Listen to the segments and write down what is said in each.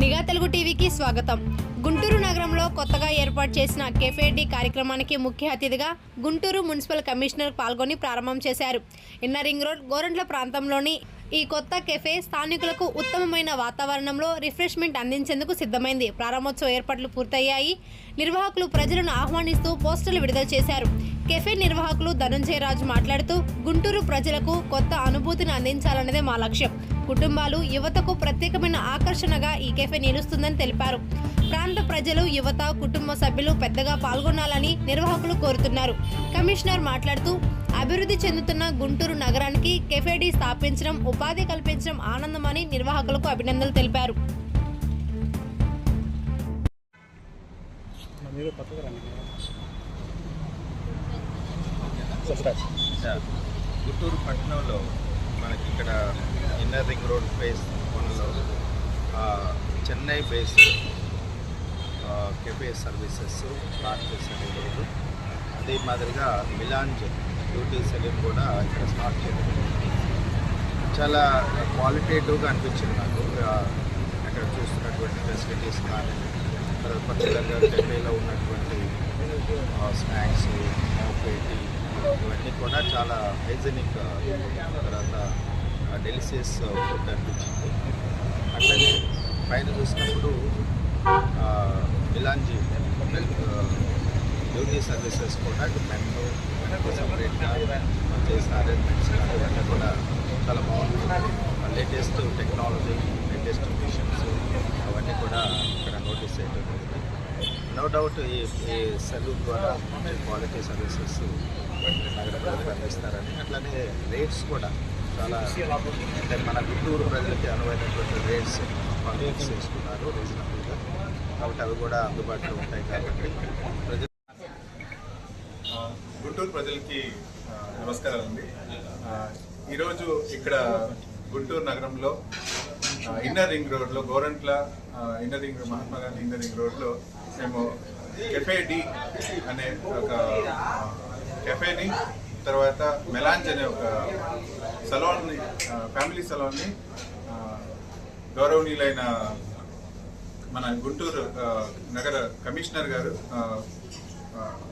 నిఘా తెలుగు టీవీకి స్వాగతం. గుంటూరు నగరంలో కొత్తగా ఏర్పాటు చేసిన కెఫే డి కార్యక్రమానికి ముఖ్య అతిథిగా గుంటూరు మున్సిపల్ కమిషనర్ పాల్గొని ప్రారంభం చేశారు. ఇన్నర్ రింగ్ రోడ్ గోరంట్ల ప్రాంతంలోని ఈ కొత్త కెఫే స్థానికులకు ఉత్తమమైన వాతావరణంలో రిఫ్రెష్మెంట్ అందించేందుకు సిద్ధమైంది. ప్రారంభోత్సవ ఏర్పాట్లు పూర్తయ్యాయి. నిర్వాహకులు ప్రజలను ఆహ్వానిస్తూ పోస్టర్లు విడుదల చేశారు. కెఫే నిర్వాహకులు ధనంజయ రాజు మాట్లాడుతూ గుంటూరు ప్రజలకు కొత్త అనుభూతిని అందించాలన్నదే మా లక్ష్యం. కుటుంబాలు యువతకు ప్రత్యేకమైన ఆకర్షణగా ఈ కెఫే నిలుస్తుందని తెలిపారు. ప్రాంత ప్రజలు యువత కుటుంబ సభ్యులు పెద్దగా పాల్గొనాలని నిర్వాహకులు కోరుతున్నారు. కమిషనర్ మాట్లాడుతూ అభివృద్ధి చెందుతున్న గుంటూరు నగరానికి కెఫేడీ స్థాపించడం ఉపాధి కల్పించడం ఆనందమని నిర్వాహకులకు అభినందనలు తెలిపారు. గుంటూరు పట్టణంలో మనకి ఇక్కడ ఇన్నర్ రింగ్ రోడ్ ఫేస్ వన్లో Chennai based cafe services start చేశారు ఈరోజు అదే మాదిరిగా మిలాంజ్ బ్యూటీ సెలూన్ కూడా ఇక్కడ స్టార్ట్ చేయడం చాలా క్వాలిటేటివ్గా అనిపించింది నాకు. అక్కడ చూస్తున్నటువంటి ఫెసిలిటీస్ కానీ తర్వాత పర్టికులర్గా కెఫేలో ఉన్నటువంటి స్నాక్స్ కాఫీ ఇవన్నీ కూడా చాలా హైజెనిక్ తర్వాత డెలిసియస్ ఫుడ్ అనిపించింది అట్లనే పైన చూసినప్పుడు ఆ, మిలాంజీ బ్యూటీ సర్వీసెస్ కూడా మెన్ను సపరేట్గా చేసిన అరేంజ్మెంట్స్ అవన్నీ ఇవన్నీ కూడా చాలా బాగుంటుంది. లేటెస్ట్ టెక్నాలజీ లేటెస్ట్ మిషన్స్ అవన్నీ కూడా ఇక్కడ నోటీస్ చేయడం జరిగింది. నో డౌట్ ఈ ఈ సెలూన్ ద్వారా క్వాలిటీ సర్వీసెస్ నగర ప్రజలకు అందిస్తారని అట్లనే రేట్స్ కూడా చాలా అంటే మన గుంటూరు ప్రజలకి అనువైనటువంటి రేట్స్ ఫిక్స్ చేసుకున్నారు రీజనబుల్గా కాబట్టి అవి కూడా అందుబాటులో ఉంటాయి కాబట్టి ప్రజలు గుంటూరు ప్రజలకి ఆ, నమస్కారాలండి ఆ, ఈరోజు ఇక్కడ గుంటూరు నగరంలో ఇన్నర్ రింగ్ రోడ్లో Gorantla inner ring Mahatma Gandhi inner ring రోడ్లో మేము కెఫే డి అనే ఒక కెఫేని తర్వాత మెలాంజ్ అనే ఒక సలాన్ని ఫ్యామిలీ సలోన్ని గౌరవనీయులైన మన గుంటూరు నగర కమిషనర్ గారు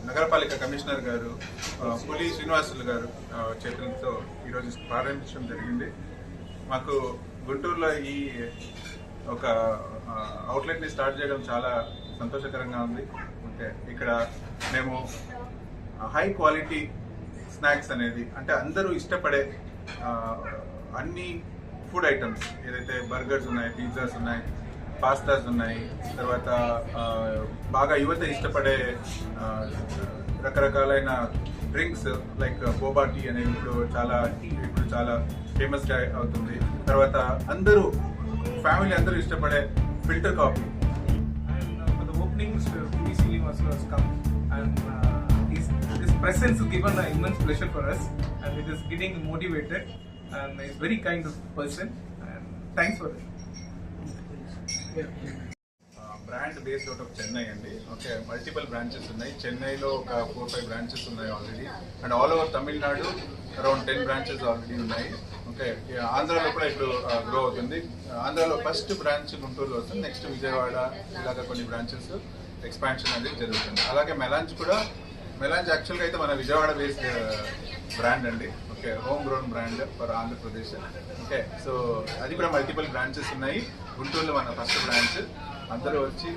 నగరపాలిక కమిషనర్ గారు పులి శ్రీనివాసులు గారు చేతులతో ఈరోజు ప్రారంభించడం జరిగింది. మాకు గుంటూరులో ఈ ఒక అవుట్లెట్ని స్టార్ట్ చేయడం చాలా సంతోషకరంగా ఉంది. అంటే ఇక్కడ మేము హై క్వాలిటీ స్నాక్స్ అనేది అంటే అందరూ ఇష్టపడే అన్ని ఫుడ్ ఐటమ్స్ ఏదైతే బర్గర్స్ ఉన్నాయి పిజ్జాస్ ఉన్నాయి పాస్తాస్ ఉన్నాయి తర్వాత బాగా యువత ఇష్టపడే రకరకాలైన డ్రింక్స్ లైక్ బోబా టీ అనేది ఇప్పుడు చాలా ఇప్పుడు చాలా ఫేమస్ అవుతుంది. తర్వాత అందరూ ఫ్యామిలీ అందరూ ఇష్టపడే filter coffee and uh, for the uh, come. And uh, presence has given an immense pleasure for us and it is getting motivated and is very kind of person and thanks for it. Brand based out of Chennai అండి. Okay multiple branches ఉన్నాయి. చెన్నైలో ఒక four five branches ఉన్నాయి already and all over Tamil Nadu around ten branches already ఉన్నాయి. Okay ఆంధ్రాలో కూడా ఇప్పుడు grow అవుతుంది. ఆంధ్రాలో ఫస్ట్ బ్రాంచ్ గుంటూరులో వస్తుంది. నెక్స్ట్ విజయవాడ ఇలాగ కొన్ని బ్రాంచెస్ ఎక్స్పాన్షన్ అనేది జరుగుతుంది. అలాగే మెలాంచ్ కూడా మెలాంజ్ యాక్చువల్గా అయితే మన విజయవాడ బేస్డ్ బ్రాండ్ uh, అండి. Okay home grown brand for Andhra Pradesh. Okay so అది కూడా మల్టిపుల్ బ్రాంచెస్ ఉన్నాయి. గుంటూరులో మన ఫస్ట్ బ్రాంచ్ అందరూ వచ్చి